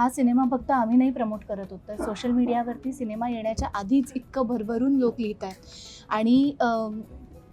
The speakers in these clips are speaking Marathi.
हा सिनेमा फक्त आम्ही नाही प्रमोट करत होतो तर सोशल मीडियावरती सिनेमा येण्याच्या आधीच इतकं भरभरून लोक लिहित आहेत. आणि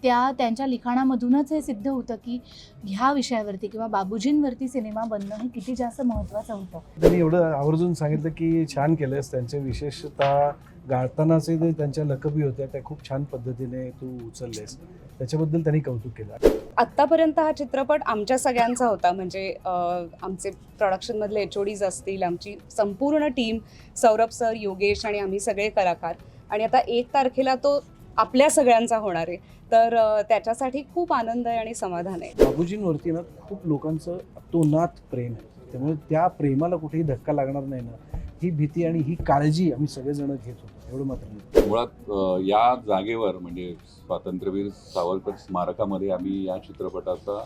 त्या त्यांच्या लिखाणामधूनच हे सिद्ध होतं की ह्या विषयावरती किंवा बाबूजींवरती सिनेमा बनणं हे किती जास्त महत्त्वाचं होतं. त्यांनी एवढं आवर्जून सांगितलं की छान केलंस त्यांचे विशेषतः गाळतानाचे जे त्यांच्या लकबी होत्या त्या खूप छान पद्धतीने तू उचललेस. त्याच्याबद्दल त्यांनी कौतुक केलं. आत्तापर्यंत हा चित्रपट आमच्या सगळ्यांचा होता. म्हणजे आमचे प्रोडक्शनमधले एच ओ डीज असतील आमची संपूर्ण टीम सौरभ सर योगेश आणि आम्ही सगळे कलाकार. आणि आता एक तारखेला तो आपल्या सगळ्यांचा होणार आहे. तर त्याच्यासाठी खूप आनंद आहे आणि समाधान आहे. बाबूजींवरती ना खूप लोकांचं अतोनात प्रेम आहे. त्यामुळे त्या प्रेमाला कुठेही धक्का लागणार नाही ना. ही भीती आणि ही काळजी आम्ही सगळेजण घेत होतो. एवढं मात्र मुळात या जागेवर म्हणजे स्वातंत्र्यवीर सावरकर स्मारकामध्ये आम्ही या चित्रपटाचा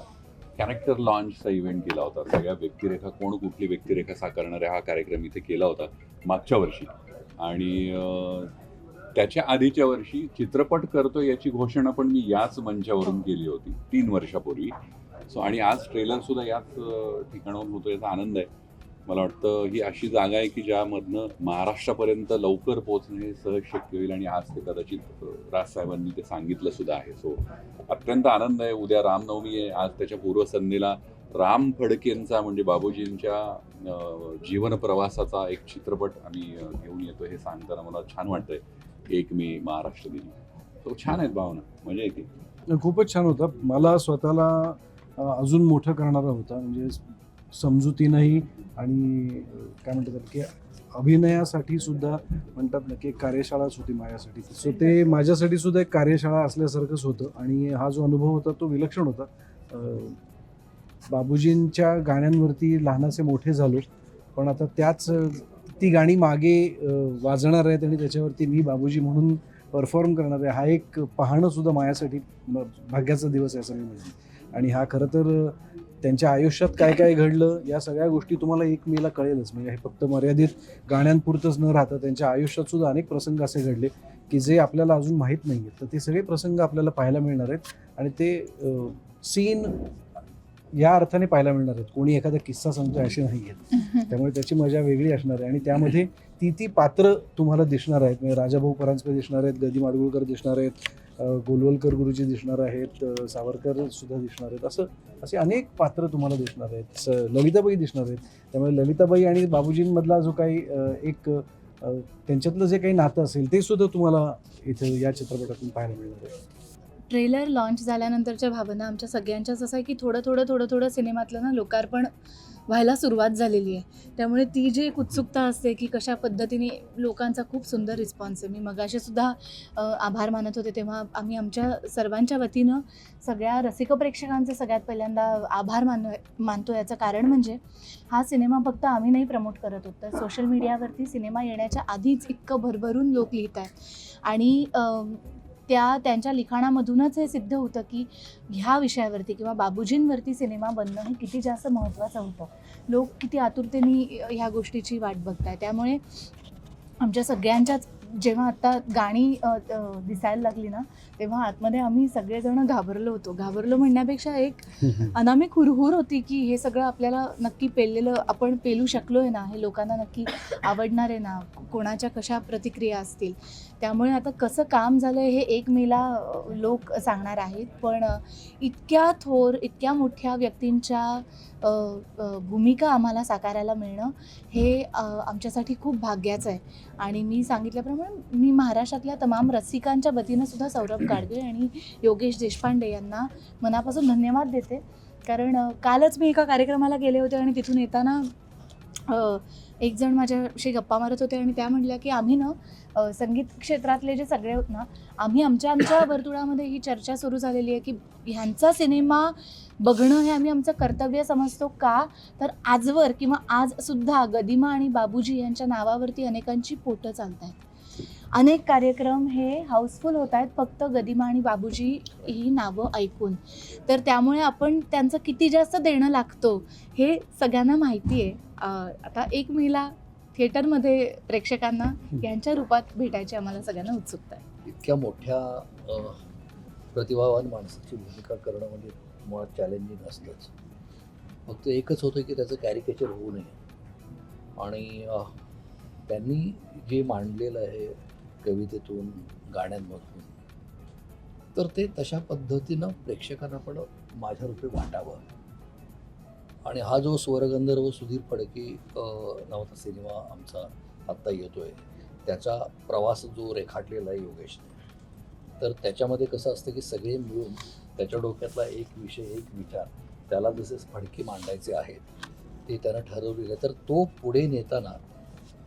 कॅरेक्टर लॉन्चचा इव्हेंट केला होता. म्हणजे सगळ्या व्यक्तिरेखा कोण कुठली व्यक्तिरेखा साकारणाऱ्या हा कार्यक्रम इथे केला होता मागच्या वर्षी. आणि त्याच्या आधीच्या वर्षी चित्रपट करतो याची घोषणा पण मी याच मंचावरून केली होती तीन वर्षापूर्वी. सो आणि आज ट्रेलर सुद्धा याच ठिकाणाहून होतो याचा आनंद आहे. मला वाटतं ही अशी जागा आहे की ज्यामधनं महाराष्ट्रापर्यंत लवकर पोहोचणे हे सहज शक्य होईल आणि आज ते कदाचित राजसाहेबांनी ते सांगितलं सुद्धा आहे. सो अत्यंत आनंद आहे. उद्या रामनवमी आहे. आज त्याच्या पूर्वसंध्येला राम फडकेंचा म्हणजे बाबूजींच्या जीवन प्रवासाचा एक चित्रपट आम्ही घेऊन येतो हे सांगताना मला छान वाटतंय. एक मी महाराष्ट्र दिन. तो छान आहेत भावना. मजा येते. खूपच छान होता. मला स्वतःला अजून मोठं करणारा होता. म्हणजे समजुतीनंही आणि काय म्हणतात की अभिनयासाठी सुद्धा म्हणतात ना की एक कार्यशाळाच होती माझ्यासाठी. सो ते माझ्यासाठी सुद्धा एक कार्यशाळा असल्यासारखंच होतं आणि हा जो अनुभव होता तो विलक्षण होता. बाबूजींच्या गाण्यांवरती लहानाचे मोठे झालो पण आता त्याच ती गाणी मागे वाजणार आहेत आणि त्याच्यावरती मी बाबूजी म्हणून परफॉर्म करणार आहे हा एक पाहणं सुद्धा माझ्यासाठी भाग्याचा दिवस आहे असं मी म्हणेन. आणि हा खरं तर त्यांच्या आयुष्यात काय काय घडलं या सगळ्या गोष्टी तुम्हाला एक मेला कळेलच. म्हणजे हे फक्त मर्यादित गाण्यांपुरतंच न राहता त्यांच्या आयुष्यात सुद्धा अनेक प्रसंग असे घडले की जे आपल्याला अजून माहीत नाही आहेत तर ते सगळे प्रसंग आपल्याला पाहायला मिळणार आहेत आणि ते सीन या अर्थाने पाहायला मिळणार आहेत. कोणी एखादा किस्सा सांगतोय असे नाही आहेत त्यामुळे त्याची मजा वेगळी असणार आहे आणि त्यामध्ये ती ती पात्र तुम्हाला दिसणार आहेत. म्हणजे राजाभाऊ परांजपे दिसणार आहेत गदी माडगुळकर दिसणार आहेत गोलवलकर गुरुजी दिसणार आहेत सावरकर सुद्धा दिसणार आहेत. असं असे अनेक पात्र तुम्हाला दिसणार आहेत. स ललिताबाई दिसणार आहेत. त्यामुळे ललिताबाई आणि बाबूजींमधला जो काही एक त्यांच्यातलं जे काही नातं असेल ते सुद्धा तुम्हाला इथं या चित्रपटातून पाहायला मिळणार आहे. ट्रेलर लॉन्च झाल्यानंतरच्या भावना आमच्या सगळ्यांच्याच असं आहे की थोडं थोडं थोडं थोडं सिनेमातलं ना लोकार्पण व्हायला सुरुवात झालेली आहे. त्यामुळे ती जी एक उत्सुकता असते की कशा पद्धतीने लोकांचा खूप सुंदर रिस्पॉन्स आहे. मी मगाशीसुद्धा आभार मानत होते तेव्हा आम्ही आमच्या सर्वांच्या वतीनं सगळ्या रसिक प्रेक्षकांचे सगळ्यात पहिल्यांदा आभार मान मानतो याचं कारण म्हणजे हा सिनेमा फक्त आम्ही नाही प्रमोट करत होतो. तर सोशल मीडियावरती सिनेमा येण्याच्या आधीच इतकं भरभरून लोक लिहित आहेत आणि त्या त्यांच्या लिखाणामधूनच हे सिद्ध होतं की ह्या विषयावरती किंवा बाबूजींवरती सिनेमा बनणं हे किती जास्त महत्त्वाचं होतं. लोक किती आतुरतेने ह्या गोष्टीची वाट बघताय. त्यामुळे आमच्या सगळ्यांच्याच जेव्हा आता गाणी दिसायला लागली ना तेव्हा आतमध्ये आम्ही सगळेजण घाबरलो होतो. घाबरलो म्हणण्यापेक्षा एक अनामिक हुरहुर होती की हे सगळं आपल्याला नक्की पेललेलं आपण पेलू शकलो आहे ना हे लोकांना नक्की आवडणार आहे ना कोणाच्या कशा प्रतिक्रिया असतील. त्यामुळे आता कसं काम झालं हे एक मेला लोक सांगणार आहेत. पण इतक्या थोर इतक्या मोठ्या व्यक्तींच्या भूमिका आम्हाला साकारायला मिळणं हे आमच्यासाठी खूप भाग्याचं आहे. आणि मी सांगितल्याप्रमाणे मी महाराष्ट्रातल्या तमाम रसिकांच्या वतीनं सुद्धा सौरभ गाडगे आणि योगेश देशपांडे यांना मनापासून धन्यवाद देते. कारण कालच मी एका कार्यक्रमाला गेले होते आणि तिथून येताना एक जण माझ्याशी गप्पा मारत होते आणि त्या म्हटल्या की आम्ही ना संगीत क्षेत्रातले जे सगळे होत ना आम्ही आमच्या आमच्या वर्तुळामध्ये ही चर्चा सुरू झालेली आहे की ह्यांचा सिनेमा बघणं हे आम्ही आमचं कर्तव्य समजतो का? तर आजवर किंवा आजसुद्धा गदिमा आणि बाबूजी यांच्या नावावरती अनेकांची पोटं चालत आहेत अनेक कार्यक्रम हे हाऊसफुल होत आहेत फक्त गदिमा आणि बाबूजी ही नावं ऐकून. तर त्यामुळे आपण त्यांचं किती जास्त देणं लागतो हे सगळ्यांना माहिती आहे. आता एक महिला थिएटरमध्ये प्रेक्षकांना यांच्या रूपात भेटायची आम्हाला सगळ्यांना उत्सुकता आहे. इतक्या मोठ्या प्रतिभावान माणसाची भूमिका करणं म्हणजे मुळात चॅलेंजिंग असतंच. फक्त एकच होतं की त्याचं कॅरिकेचर होऊ नये. आणि त्यांनी जे मांडलेलं आहे कवितेतून गाण्यांमधून. तर ते तशा पद्धतीनं प्रेक्षकांना पण माझ्या रूपे वाटावं. आणि हा जो स्वरगंधर्व सुधीर फडके नावाचा सिनेमा आमचा आत्ता येतोय त्याचा प्रवास जो रेखाटलेला आहे योगेशने तर त्याच्यामध्ये कसं असतं की सगळे मिळून त्याच्या डोक्यातला एक विषय एक विचार त्याला जसे फडके मांडायचे आहेत ते त्यानं ठरवलेलं. आहे तर तो पुढे नेताना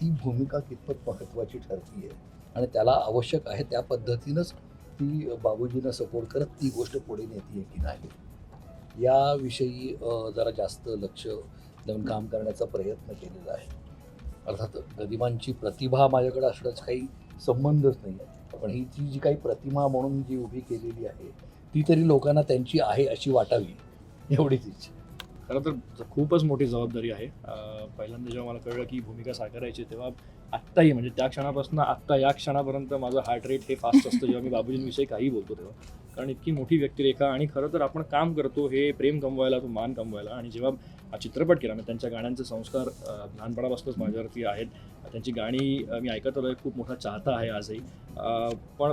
ती भूमिका कितपत महत्त्वाची ठरती आहे आणि त्याला आवश्यक आहे त्या पद्धतीनंच ती बाबूजींना सपोर्ट करत ती गोष्ट पुढे नेते की नाही. याविषयी जरा जास्त लक्ष देऊन काम करण्याचा प्रयत्न केलेला आहे. अर्थात गदिमांची प्रतिभा माझ्याकडे असण्याचा काही संबंधच नाही. आहे पण ही ती जी काही प्रतिमा म्हणून जी उभी केलेली आहे ती तरी लोकांना त्यांची आहे अशी वाटावी एवढीच इच्छा. खरं तर खूपच मोठी जबाबदारी आहे. पहिल्यांदा जेव्हा मला कळलं की भूमिका साकारायची तेव्हा आत्ताही म्हणजे त्या क्षणापासून आत्ता या क्षणापर्यंत माझं हार्ट रेट हे फास्ट असतं जेव्हा मी बाबूजींविषयी काही बोलतो तेव्हा. कारण इतकी मोठी व्यक्तिरेखा आणि खरं तर आपण काम करतो हे प्रेम कमवायला तो मान कमवायला आणि जेव्हा हा चित्रपट केला मी त्यांच्या गाण्यांचे संस्कार लहानपणापासूनच माझ्यावरती आहेत. त्यांची गाणी मी ऐकत आलो खूप मोठा चाहता आहे आजही. पण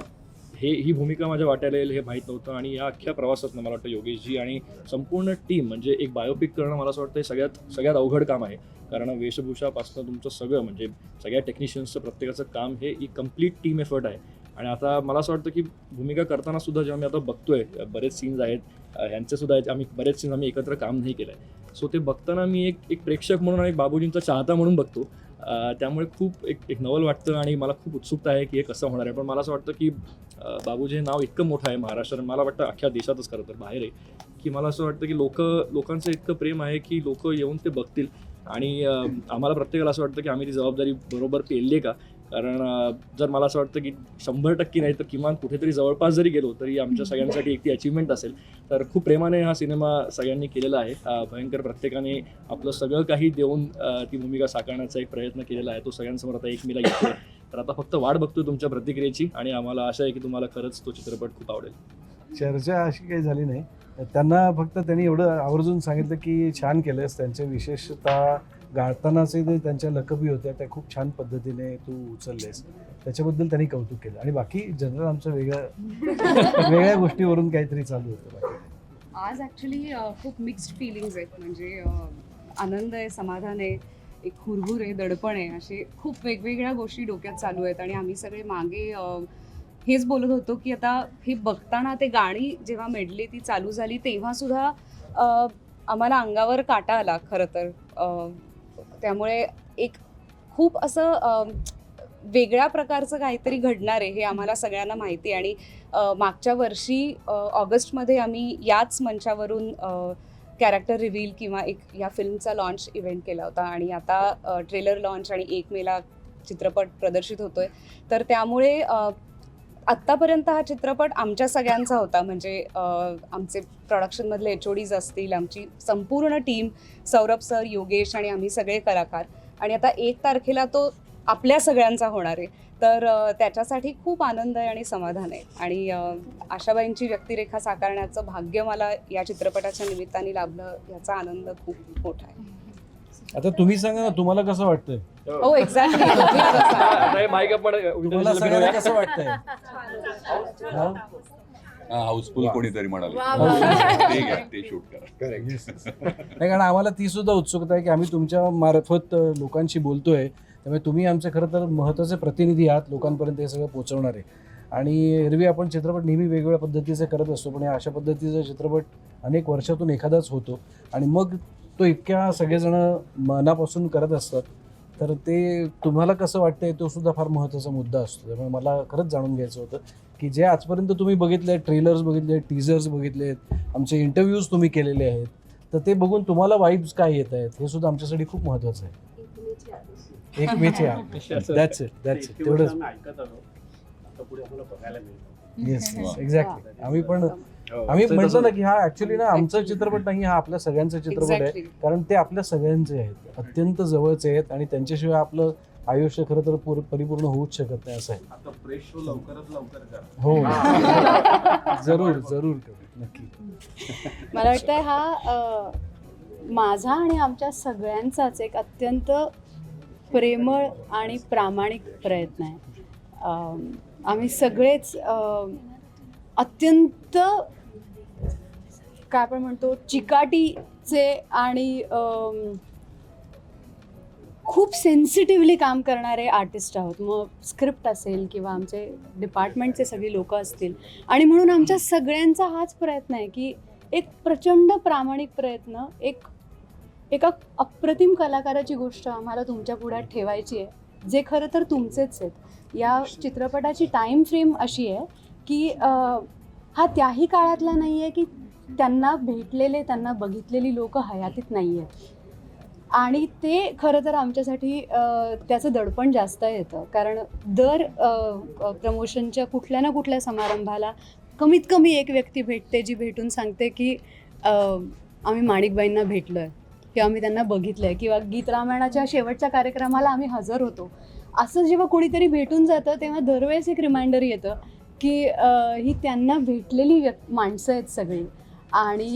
हे ही भूमिका माझ्या वाटायला येईल हे माहीत नव्हतं. आणि या अख्ख्या प्रवासात मला वाटतं योगेशजी आणि संपूर्ण टीम म्हणजे एक बायोपिक करणं मला असं वाटतं हे सगळ्यात सगळ्यात अवघड काम आहे. कारण वेशभूषापासून तुमचं सगळं म्हणजे सगळ्या टेक्निशियन्सचं प्रत्येकाचं काम हे एक कंप्लीट टीम एफर्ट आहे. आणि आता मला असं वाटतं की भूमिका करताना सुद्धा जेव्हा मी आता बघतोय बरेच सीन्स आहेत ह्यांचे सुद्धा आहेत आम्ही बरेच सीन्स आम्ही एकत्र काम नाही केलं आहे सो ते बघताना मी एक एक प्रेक्षक म्हणून आणि एक बाबूजींचा चाहता म्हणून बघतो. त्यामुळे खूप एक एक नवल वाटतं आणि मला खूप उत्सुकता आहे की हे कसं होणार आहे. पण मला असं वाटतं की बाबूजी हे नाव इतकं मोठं आहे महाराष्ट्रात मला वाटतं अख्ख्या देशातच खरं तर बाहेर आहे. की मला असं वाटतं की लोक लोकांचं इतकं प्रेम आहे की लोक येऊन ते बघतील. आणि आम्हाला प्रत्येकाला असं वाटतं की आम्ही ती जबाबदारी बरोबर पेलली का? कारण जर मला असं वाटतं की शंभर टक्के नाही तर किमान कुठेतरी जवळपास जरी गेलो तरी आमच्या सगळ्यांसाठी एक ती अचिव्हमेंट असेल. तर खूप प्रेमाने हा सिनेमा सगळ्यांनी केलेला आहे. भयंकर प्रत्येकाने आपलं सगळं काही देऊन ती भूमिका साकारण्याचा एक प्रयत्न केलेला आहे. तो सगळ्यांसमोर आता एक मिला येतो तर आता फक्त वाट बघतोय तुमच्या प्रतिक्रियेची आणि आम्हाला आशा आहे की तुम्हाला खरंच तो चित्रपट खूप आवडेल. चर्चा अशी काही झाली नाही. त्यांना फक्त त्यांनी एवढं आवर्जून सांगितलं की छान केलंस त्यांच्या विशेषतः गातानाचे जे त्यांच्या लकबी होत्या त्या खूप छान पद्धतीने तू उचललेस. त्याच्याबद्दल त्यांनी कौतुक केलं. आणि बाकी जनरल आमचं वेगळं वेगळ्या गोष्टीवरून काहीतरी चालू होतं आज ॲक्च्युली खूप मिक्स्ड फिलिंग्स आहेत. म्हणजे आनंद आहे समाधान आहे एक हुरहुर आहे दडपण आहे. असे खूप वेगवेगळ्या गोष्टी डोक्यात चालू आहेत. आणि आम्ही सगळे मागे हेच बोलत होतो की आता हे बघताना ते गाणी जेव्हा मेडली ती चालू झाली तेव्हा सुद्धा आम्हाला अंगावर काटा आला खरं तर. त्यामुळे एक खूप असं वेगळ्या प्रकारचं काहीतरी घडणार आहे हे आम्हाला सगळ्यांना माहिती आहे. आणि मागच्या वर्षी ऑगस्टमध्ये आम्ही याच मंचावरून कॅरेक्टर रिव्हील किंवा एक या फिल्मचा लॉन्च इव्हेंट केला होता. आणि आता ट्रेलर लॉन्च आणि एक मेला चित्रपट प्रदर्शित होतोय. तर त्यामुळे आत्तापर्यंत हा चित्रपट आमच्या सगळ्यांचा होता. म्हणजे आमचे प्रोडक्शनमधले एच ओ डीज असतील आमची संपूर्ण टीम सौरभ सर योगेश आणि आम्ही सगळे कलाकार. आणि आता एक तारखेला तो आपल्या सगळ्यांचा होणार आहे. तर त्याच्यासाठी खूप आनंद आहे आणि समाधान आहे. आणि आशाबाईंची व्यक्तिरेखा साकारण्याचं भाग्य मला या चित्रपटाच्या निमित्ताने लाभलं याचा आनंद खूप मोठा आहे. आता तुम्ही सांगा ना तुम्हाला कसं वाटतंय? हो एक्झॅक्टली हे mic आपण तुम्हाला international सगळ्यांना फिरवूया. कसं वाटतंय? हा? हाऊसफुल कोणीतरी म्हणाले. वा, वा. ते घ्या ते शूट करा. Yes. नाही कारण आम्हाला ती सुद्धा उत्सुकता आहे की आम्ही तुमच्या मार्फत अ, लोकांशी बोलतोय. त्यामुळे तुम्ही आमचे खरं तर महत्त्वाचे प्रतिनिधी आहात. लोकांपर्यंत हे सगळं पोहोचवणार आहे. आणि एरवी आपण चित्रपट नेहमी वेगवेगळ्या पद्धतीचे करत असतो पण या अशा पद्धतीचा चित्रपट अनेक वर्षातून एखादाच होतो. आणि मग तो इतक्या सगळेजण मनापासून करत असतात तर ते तुम्हाला कसं वाटतंय तो सुद्धा फार महत्त्वाचा मुद्दा असतो. त्यामुळे मला खरंच जाणून घ्यायचं होतं की जे आजपर्यंत तुम्ही बघितले ट्रेलर्स बघितले टीजर्स बघितले आमचे इंटरव्ह्यूज तुम्ही केलेले आहेत तर ते बघून तुम्हाला वाईब्स काय येत आहेत हे सुद्धा आमच्यासाठी खूप महत्त्वाचं आहे. एक मेचे दॅट्स इट दॅट्स इट तेवढंच. ऐकत आलो आता पुढे आम्हाला बघायला मिळतं येस. एक्झॅक्टली आम्ही पण आम्ही तसं- म्हटलं ना की हा ऍक्च्युली ना आमचा चित्रपट नाही हा आपल्या सगळ्यांचा चित्रपट आहे. कारण ते आपल्या सगळ्यांचे आहेत. अत्यंत जवळचे आहेत आणि त्यांच्याशिवाय आपलं आयुष्य खरं तर पूर- परिपूर्ण होऊच शकत नाही असं आहे. आता प्रेस शो लवकरात लवकर करा. हो. जरूर जरूर नक्की. मला वाटतं हा माझा आणि आमच्या सगळ्यांचाच एक अत्यंत प्रेमळ आणि प्रामाणिक प्रयत्न आहे. आम्ही सगळेच अत्यंत काय आपण म्हणतो चिकाटीचे आणि खूप सेन्सिटिव्हली काम करणारे आर्टिस्ट आहोत. मग स्क्रिप्ट असेल किंवा आमचे डिपार्टमेंटचे सगळी लोकं असतील. आणि म्हणून आमच्या सगळ्यांचा हाच प्रयत्न आहे की एक प्रचंड प्रामाणिक प्रयत्न एक एका अप्रतिम कलाकाराची गोष्ट आम्हाला तुमच्या पुढ्यात ठेवायची आहे. जे खरं तर तुमचेच आहेत. या चित्रपटाची टाईम फ्रेम अशी आहे की हा त्याही काळातला नाही आहे की त्यांना भेटलेले त्यांना बघितलेली लोक हयातीत नाही आहेत आणि ते खरं तर आमच्यासाठी त्याचं दडपण जास्त येतं. कारण दर प्रमोशनच्या कुठल्या ना कुठल्या समारंभाला कमीत कमी एक व्यक्ती भेटते जी भेटून सांगते की आम्ही माणिकबाईंना भेटलो आहे किंवा आम्ही त्यांना बघितलं आहे किंवा गीत रामायणाच्या शेवटच्या कार्यक्रमाला आम्ही हजर होतो. असं जेव्हा कोणीतरी भेटून जातं तेव्हा दरवेळेस एक रिमाइंडर येतं की ही त्यांना भेटलेली व्यक् माणसं आहेत सगळी. आणि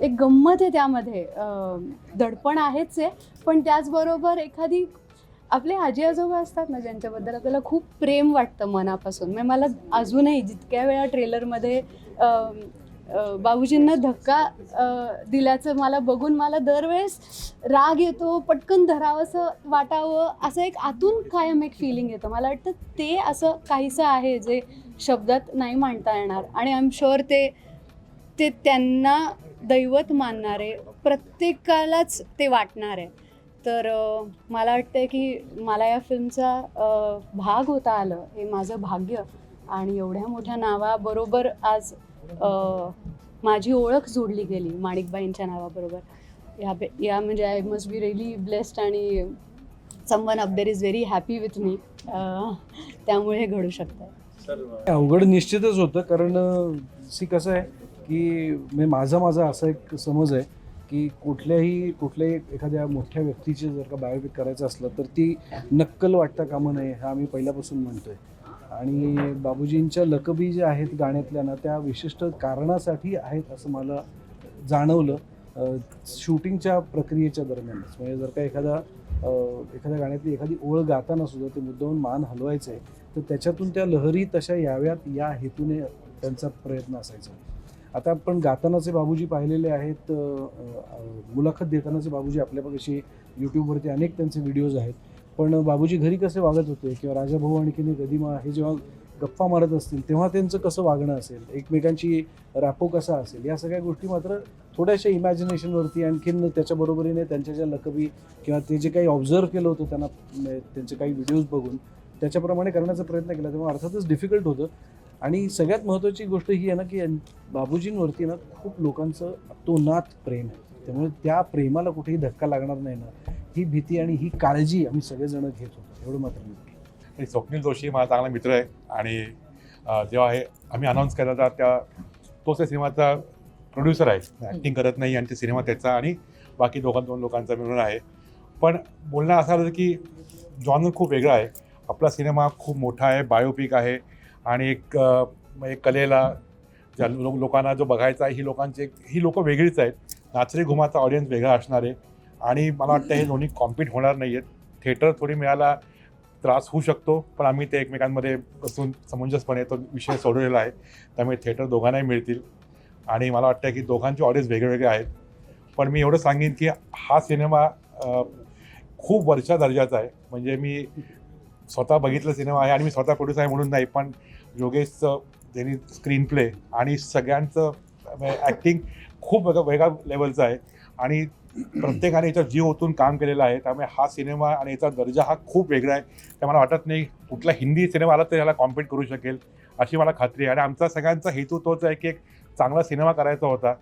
एक गंमत आहे त्यामध्ये. दडपण आहेच आहे पण त्याचबरोबर एखादी आपले आजी आजोबा असतात ना ज्यांच्याबद्दल आपल्याला खूप प्रेम वाटतं मनापासून. म्हणजे मला अजूनही जितक्या वेळा ट्रेलरमध्ये बाबूजींना धक्का दिल्याचं मला बघून मला दरवेळेस राग येतो पटकन धरावंसं वाटावं असं एक आतून कायम एक फिलिंग येतं. मला वाटतं ते असं काहीसं आहे जे शब्दात नाही मांडता येणार. आणि आय एम शुअर ते ते त्यांना दैवत मानणारे प्रत्येकालाच ते वाटणार. आहे तर मला वाटतं की मला या फिल्मचा भाग होता आलं हे माझं भाग्य. आणि एवढ्या मोठ्या नावाबरोबर आज माझी ओळख जोडली गेली माणिकबाईंच्या नावाबरोबर. या या म्हणजे I must be really blessed आणि someone up there is very happy with me त्यामुळे हे घडू शकतं अवघड निश्चितच होतं कारण सी कसं आहे की म्हणजे माझा माझा असा एक समज आहे की कुठल्याही कुठल्याही एखाद्या मोठ्या व्यक्तीचे जर का बायोपिक करायचं असलं तर ती नक्कल वाटता कामा नये हा आम्ही पहिल्यापासून म्हणतोय. आणि बाबूजींच्या लकबी ज्या आहेत गाण्यातल्या ना त्या विशिष्ट कारणासाठी आहेत असं मला जाणवलं शूटिंगच्या प्रक्रियेच्या दरम्यानच. म्हणजे जर का एखादा एखाद्या गाण्यातली एखादी ओळ गाताना सुद्धा ते मुद्दाहून मान हलवायचं आहे तर त्याच्यातून त्या लहरी तशा याव्यात या हेतूने त्यांचा प्रयत्न असायचा. आता आपण गातानाचे बाबूजी पाहिलेले आहेत मुलाखत देतानाचे बाबूजी आपल्यापाशी यूट्यूबवरती अनेक त्यांचे व्हिडिओज आहेत. पण बाबूजी घरी कसे वागत होते किंवा राजाभाऊ आणखीन गदिमा हे जेव्हा गप्पा मारत असतील तेव्हा त्यांचं कसं वागणं असेल? एकमेकांची रॅपो कसा असेल? या सगळ्या गोष्टी मात्र थोड्याशा इमॅजिनेशनवरती आणखीन त्याच्या बरोबरीने त्यांच्या ज्या लकबी किंवा ते जे काही ऑब्झर्व केलं होतं त्यांना त्यांचे काही व्हिडिओज बघून त्याच्याप्रमाणे करण्याचा प्रयत्न केला. तेव्हा अर्थातच डिफिकल्ट होतं. आणि सगळ्यात महत्त्वाची गोष्ट ही आहे ना की बाबूजींवरती ना खूप लोकांचं अतोनात प्रेम आहे. त्यामुळे त्या प्रेमाला कुठेही धक्का लागणार नाही ना. ही भीती आणि ही काळजी आम्ही सगळेजण घेत होतो. एवढं मात्र नक्की स्वप्नील जोशी माझा चांगला मित्र आहे आणि जेव्हा हे आम्ही अनाऊन्स केला होता त्या तोच त्या सिनेमाचा प्रोड्युसर आहे. ॲक्टिंग करत नाही आणि ते सिनेमा त्याचा आणि बाकी दोघां दोन लोकांचा मिळून आहे. पण बोलणं असं आलं की जॉनर खूप वेगळा आहे. आपला सिनेमा खूप मोठा आहे बायोपिक आहे. आणि एक एक कलेला ज्या लो लोकांना जो बघायचा आहे ही लोकांची एक ही लोकं वेगळीच आहेत. नाचरे घुमाचा ऑडियन्स वेगळा असणार आहे. आणि मला वाटतं हे दोन्ही कॉम्पीट होणार नाही आहेत थिएटर थोडी मिळाला त्रास होऊ शकतो पण आम्ही ते एकमेकांमध्ये बसून समंजसपणे तो विषय सोडवलेला आहे. त्यामुळे थिएटर दोघांनाही मिळतील. आणि मला वाटतं की दोघांचे ऑडियन्स वेगवेगळे आहेत. पण मी एवढं सांगेन की हा सिनेमा खूप वरच्या दर्जाचा आहे. म्हणजे मी स्वतः बघितलं सिनेमा आहे आणि मी स्वतः प्रोड्यूस आहे म्हणून नाही पण योगेशचं त्यांनी स्क्रीन प्ले आणि सगळ्यांचं ॲक्टिंग खूप वेगळा वेगळ्या लेवलचं आहे. आणि प्रत्येकाने याच्यात जीव ओतून काम केलेलं आहे त्यामुळे हा सिनेमा आणि याचा दर्जा हा खूप वेगळा आहे. त्या मला वाटत नाही कुठला हिंदी सिनेमा आला तर याला कॉम्पीट करू शकेल अशी मला खात्री आहे. आणि आमचा सगळ्यांचा हेतू तोच आहे की एक चांगला सिनेमा करायचा होता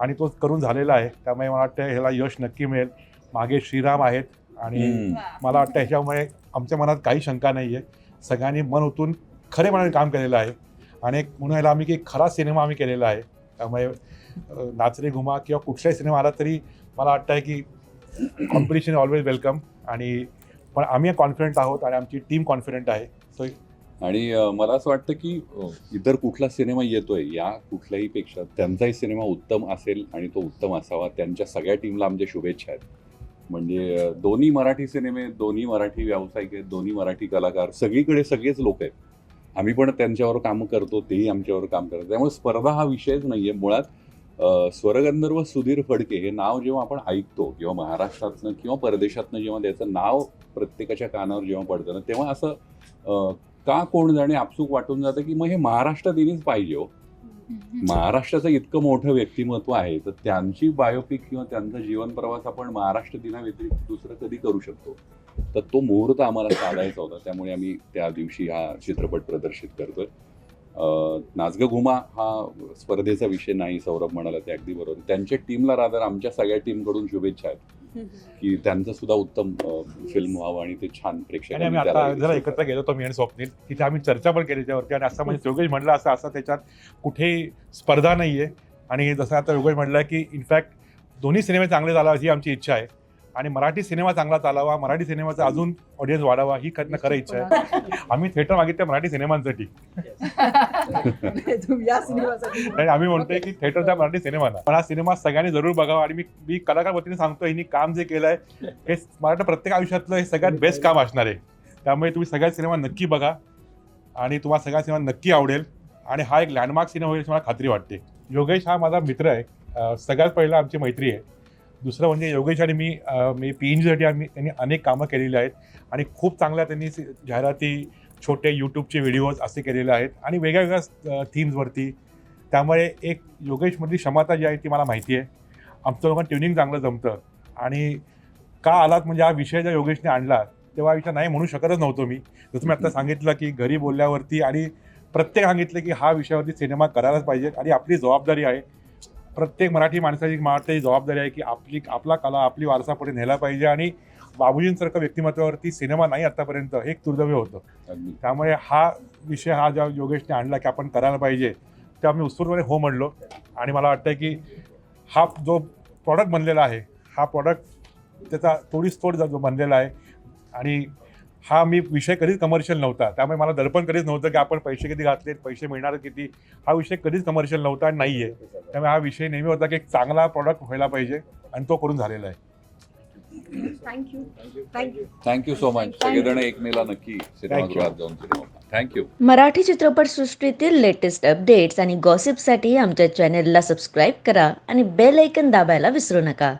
आणि तो करून झालेला आहे. त्यामुळे मला वाटतं ह्याला यश नक्की मिळेल. मागे श्रीराम आहेत. आणि. मला वाटतं ह्याच्यामुळे आमच्या मनात काही शंका नाही आहे. सगळ्यांनी मन ओतून खरे मनाने काम केलेलं आहे. आणि एक म्हणून याला आम्ही की एक खरा सिनेमा आम्ही केलेला आहे. त्यामुळे नाचरे घुमा किंवा कुठलाही सिनेमा आला तरी मला वाटतं आहे की कॉम्पिटिशन ऑलवेज वेलकम आणि पण आम्ही कॉन्फिडंट आहोत आणि आमची टीम कॉन्फिडंट आहे. सो आणि मला असं वाटतं की इतर कुठला सिनेमा येतोय या कुठल्याही पेक्षा त्यांचाही सिनेमा उत्तम असेल आणि तो उत्तम असावा. त्यांच्या सगळ्या टीमला आमच्या शुभेच्छा आहेत. म्हणजे दोन्ही मराठी सिनेमे दोन्ही मराठी व्यावसायिक आहेत दोन्ही मराठी कलाकार सगळीकडे सगळेच लोक आहेत. आम्ही पण त्यांच्यावर काम करतो तेही आमच्यावर काम करतात. त्यामुळे स्पर्धा हा विषयच नाही आहे मुळात स्वरगंधर्व सुधीर फडके हे नाव जेव्हा आपण ऐकतो किंवा महाराष्ट्रातनं किंवा परदेशातनं जेव्हा त्याचं नाव प्रत्येकाच्या कानावर जेव्हा पडतं ना तेव्हा असं का कोण जाणे आपसूक वाटून जातं की मग हे महाराष्ट्रात येणीच पाहिजे हो. महाराष्ट्राचं इतकं मोठं व्यक्तिमत्व आहे तर त्यांची बायोपिक किंवा त्यांचा जीवन प्रवास आपण महाराष्ट्र दिनाव्यतिरिक्त दुसरं कधी करू शकतो? तर तो मुहूर्त आम्हाला साधायचा होता त्यामुळे आम्ही त्या दिवशी हा चित्रपट प्रदर्शित करतोय. नाचग घुमा हा स्पर्धेचा विषय नाही सौरभ म्हणाला ते अगदी बरोबर. त्यांच्या टीमला रादर आमच्या सगळ्या टीमकडून शुभेच्छा आहेत. की त्यांचं सुद्धा उत्तम फिल्म व्हावं आणि ते छान आणि प्रेक्षकांनी आम्ही आता जरा एकत्र गेलो होतो मी आणि स्वप्नील. तिथे आम्ही चर्चा पण केली त्यावरती आणि असं म्हणजे योगेश म्हटलं असं असं त्याच्यात कुठेही स्पर्धा नाही आहे आणि जसं आता योगेश म्हटलं की इनफॅक्ट दोन्ही सिनेमे चांगले चालावे ही आमची इच्छा आहे. आणि मराठी सिनेमा चांगला चालावा मराठी सिनेमाचा अजून ऑडियन्स वाढावा ही खरं खरं इच्छा आहे. आम्ही थिएटर मागितलं मराठी सिनेमांसाठी. आणि आम्ही म्हणतोय की थिएटरचा मराठी सिनेमाला पण हा सिनेमा सगळ्यांनी जरूर बघावा आणि मी मी कलाकार वतीने सांगतो हिनी काम जे केलं आहे हे मराठा प्रत्येक आयुष्यातलं हे सगळ्यात बेस्ट काम असणार आहे. त्यामुळे तुम्ही सगळ्या सिनेमा नक्की बघा आणि तुम्हाला सगळा सिनेमा नक्की आवडेल. आणि हा एक लँडमार्क सिनेमा होईल मला खात्री वाटते. योगेश हा माझा मित्र आहे. सगळ्यात पहिला आमची मैत्री आहे. दुसरं म्हणजे योगेश आणि मी मी पी एन जीसाठी आम्ही त्यांनी अनेक कामं केलेली आहेत आणि खूप चांगल्या त्यांनी जाहिराती छोटे यूट्यूबचे व्हिडिओज असे केलेले आहेत आणि वेगळ्या वेगळ्या थीम्सवरती त्यामुळे एक योगेशमधली क्षमता जी आहे ती मला माहिती आहे. आमचं लोकांना ट्युनिंग चांगलं जमतं आणि का आलात म्हणजे हा विषय ज्या योगेशने आणला तेव्हा विषय नाही म्हणू शकतच नव्हतो मी. जसं मी आता सांगितलं की घरी बोलल्यावरती आणि प्रत्येक सांगितलं की हा विषयावरती सिनेमा करायलाच पाहिजे आणि आपली जबाबदारी आहे. प्रत्येक मराठी माणसाची ही जबाबदारी आहे की आपली आपला कला आपली वारसा पुढे नेला पाहिजे आणि बाबूजींसारखं व्यक्तिमत्वावरती सिनेमा नाही आतापर्यंत हे एक दुर्दैव होतं. त्यामुळे हा विषय हा ज्या योगेशने आणला की आपण करायला पाहिजे ते आम्ही उत्स्फूर्तपणे हो म्हणलो. आणि मला वाटतं की हा जो प्रॉडक्ट बनलेला आहे हा प्रॉडक्ट त्याचा तोडीस तोड जो बनलेला आहे आणि हा मी विषय कधीच कमर्शियल नव्हता. त्यामुळे मला दडपण कधीच नव्हतं की आपण पैसे किती घातलेत पैसे मिळणार किती. हा विषय कधीच कमर्शियल नव्हता आणि नाही आहे त्यामुळे हा विषय नेहमी होता की एक चांगला प्रॉडक्ट व्हायला पाहिजे आणि तो करून झालेला आहे. Thank you thank you thank you so much सगळेजण एकमेला नक्की सिनेमागृहात जाऊन थँक्यू मराठी चित्रपटसृष्टीतील लेटेस्ट अपडेट्स आणि गॉसिपसाठी आमच्या चॅनेलला सबस्क्राईब करा आणि बेल ऐकन दाबायला विसरू नका.